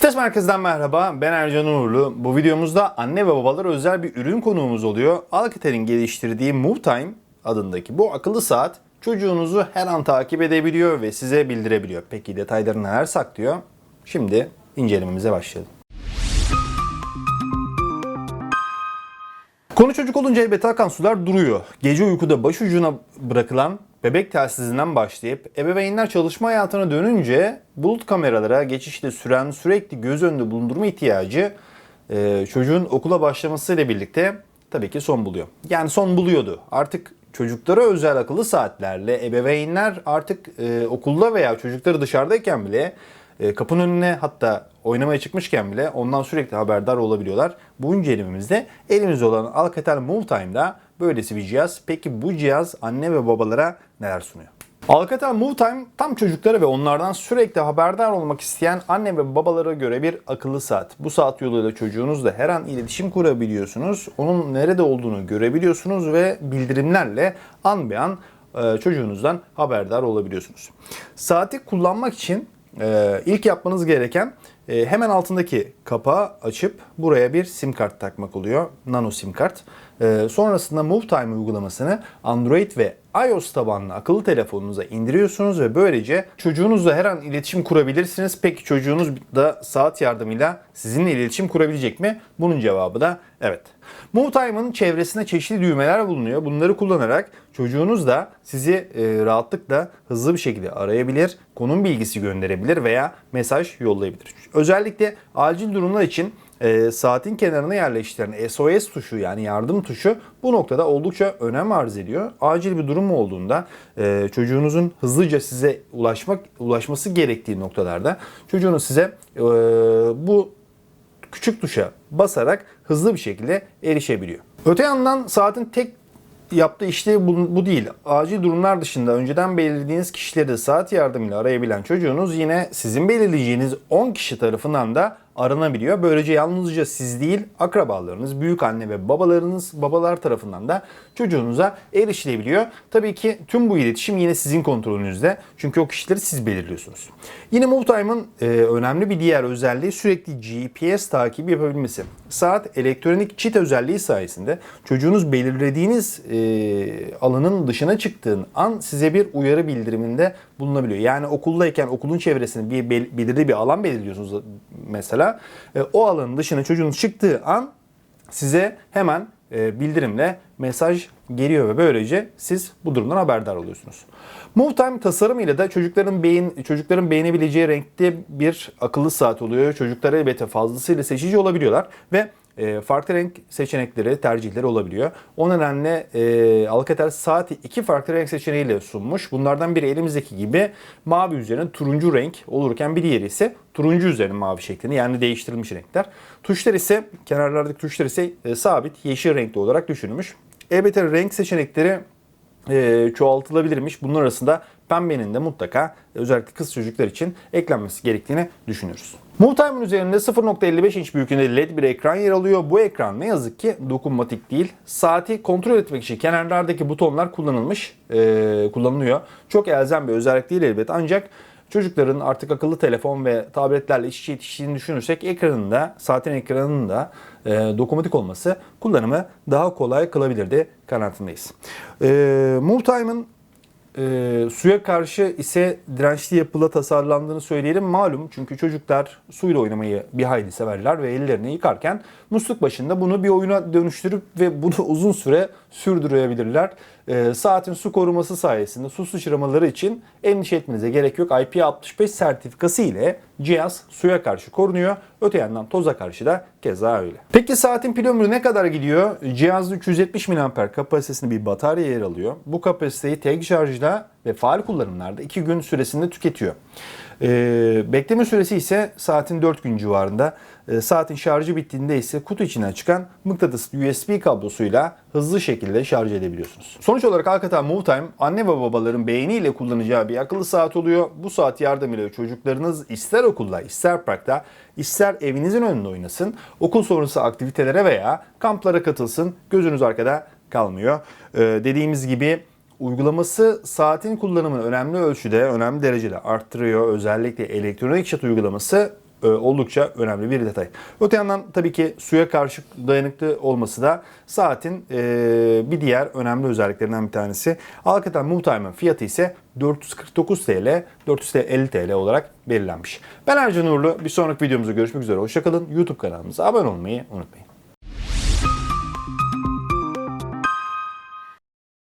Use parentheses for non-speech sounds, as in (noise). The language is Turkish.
Fitness Merkez'den merhaba, ben Ercan Uğurlu. Bu videomuzda anne ve babalara özel bir ürün konuğumuz oluyor. Alcatel'in geliştirdiği Move Time adındaki bu akıllı saat çocuğunuzu her an takip edebiliyor ve size bildirebiliyor. Peki detayları neler saklıyor? Şimdi incelememize başlayalım. Konu çocuk olunca elbette akan sular duruyor. Gece uykuda başucuna bırakılan bebek telsizinden başlayıp ebeveynler çalışma hayatına dönünce bulut kameralara geçişte süren sürekli göz önünde bulundurma ihtiyacı e, çocuğun okula başlamasıyla birlikte tabii ki son buluyor. Yani son buluyordu. Artık çocuklara özel akıllı saatlerle ebeveynler artık e, okulda veya çocukları dışarıdayken bile e, kapının önüne hatta oynamaya çıkmışken bile ondan sürekli haberdar olabiliyorlar. Bu incelememizde elimizde olan Alcatel Move Time'da böylesi bir cihaz. Peki bu cihaz anne ve babalara neler sunuyor? Alcatel Move Time tam çocuklara ve onlardan sürekli haberdar olmak isteyen anne ve babalara göre bir akıllı saat. Bu saat yoluyla çocuğunuzla her an iletişim kurabiliyorsunuz. Onun nerede olduğunu görebiliyorsunuz ve bildirimlerle an be an e, çocuğunuzdan haberdar olabiliyorsunuz. Saati kullanmak için ee, ilk yapmanız gereken e, hemen altındaki kapağı açıp buraya bir sim kart takmak oluyor. Nano sim kart. Ee, sonrasında Move Time uygulamasını Android ve iOS tabanlı akıllı telefonunuza indiriyorsunuz ve böylece çocuğunuzla her an iletişim kurabilirsiniz. Peki çocuğunuz da saat yardımıyla sizinle iletişim kurabilecek mi? Bunun cevabı da evet. Move Time'ın çevresinde çeşitli düğmeler bulunuyor. Bunları kullanarak çocuğunuz da sizi e, rahatlıkla hızlı bir şekilde arayabilir, konum bilgisi gönderebilir veya mesaj yollayabilir. Özellikle acil durumlar için e, saatin kenarına yerleştirilen SOS tuşu yani yardım tuşu bu noktada oldukça önem arz ediyor. Acil bir durum olduğunda e, çocuğunuzun hızlıca size ulaşmak ulaşması gerektiği noktalarda çocuğunuz size e, bu küçük tuşa basarak hızlı bir şekilde erişebiliyor. Öte yandan saatin tek yaptığı işlev bu, bu değil. Acil durumlar dışında önceden belirlediğiniz kişileri saat yardımıyla arayabilen çocuğunuz yine sizin belirleyeceğiniz 10 kişi tarafından da aranabiliyor. Böylece yalnızca siz değil akrabalarınız, büyük anne ve babalarınız, babalar tarafından da çocuğunuza erişilebiliyor. Tabii ki tüm bu iletişim yine sizin kontrolünüzde. Çünkü o kişileri siz belirliyorsunuz. Yine MoveTime'ın e, önemli bir diğer özelliği sürekli GPS takibi yapabilmesi. Saat elektronik çit özelliği sayesinde çocuğunuz belirlediğiniz e, alanın dışına çıktığın an size bir uyarı bildiriminde bulunabiliyor. Yani okuldayken okulun çevresinde bir bel- belirli bir alan belirliyorsunuz mesela. E, o alanın dışına çocuğunuz çıktığı an size hemen e, bildirimle mesaj geliyor ve böylece siz bu durumdan haberdar oluyorsunuz. MoveTime tasarımıyla da çocukların beğen çocukların beğenebileceği renkte bir akıllı saat oluyor. Çocuklar elbette fazlasıyla seçici olabiliyorlar ve e, farklı renk seçenekleri, tercihleri olabiliyor. O nedenle e, Alcatel saati iki farklı renk seçeneğiyle sunmuş. Bunlardan biri elimizdeki gibi mavi üzerine turuncu renk olurken bir diğeri ise turuncu üzerine mavi şeklinde yani değiştirilmiş renkler. Tuşlar ise kenarlardaki tuşlar ise e, sabit yeşil renkli olarak düşünülmüş. Elbette renk seçenekleri e, çoğaltılabilirmiş. Bunlar arasında pembenin de mutlaka özellikle kız çocuklar için eklenmesi gerektiğini düşünüyoruz. MoveTime'ın üzerinde 0.55 inç büyüklüğünde LED bir ekran yer alıyor. Bu ekran ne yazık ki dokunmatik değil. Saati kontrol etmek için kenarlardaki butonlar kullanılmış, e, kullanılıyor. Çok elzem bir özellik değil elbette ancak Çocukların artık akıllı telefon ve tabletlerle iç içe yetiştiğini düşünürsek ekranında, saatin ekranının da e, dokunmatik olması kullanımı daha kolay kılabilirdi kanaatindeyiz. E, MoveTime'ın e, suya karşı ise dirençli yapıla tasarlandığını söyleyelim. Malum çünkü çocuklar suyla oynamayı bir hayli severler ve ellerini yıkarken musluk başında bunu bir oyuna dönüştürüp ve bunu (laughs) uzun süre sürdürebilirler. E, saatin su koruması sayesinde su sıçramaları için endişe etmenize gerek yok. IP65 sertifikası ile cihaz suya karşı korunuyor. Öte yandan toza karşı da keza öyle. Peki saatin pil ömrü ne kadar gidiyor? Cihazda 370 mAh kapasitesinde bir batarya yer alıyor. Bu kapasiteyi tek şarjda ve faal kullanımlarda 2 gün süresinde tüketiyor. Ee, bekleme süresi ise saatin 4 gün civarında. Ee, saatin şarjı bittiğinde ise kutu içinden çıkan mıknatıslı USB kablosuyla hızlı şekilde şarj edebiliyorsunuz. Sonuç olarak Alcatel Move Time anne ve babaların beğeniyle kullanacağı bir akıllı saat oluyor. Bu saat yardımıyla çocuklarınız ister okulda ister parkta ister evinizin önünde oynasın, okul sonrası aktivitelere veya kamplara katılsın gözünüz arkada kalmıyor. Ee, dediğimiz gibi uygulaması saatin kullanımını önemli ölçüde, önemli derecede arttırıyor. Özellikle elektronik chat uygulaması e, oldukça önemli bir detay. Öte yandan tabii ki suya karşı dayanıklı olması da saatin e, bir diğer önemli özelliklerinden bir tanesi. Alcatel Move Time'ın fiyatı ise 449 TL, 450 TL olarak belirlenmiş. Ben Ercan Uğurlu. Bir sonraki videomuzda görüşmek üzere. Hoşçakalın. YouTube kanalımıza abone olmayı unutmayın.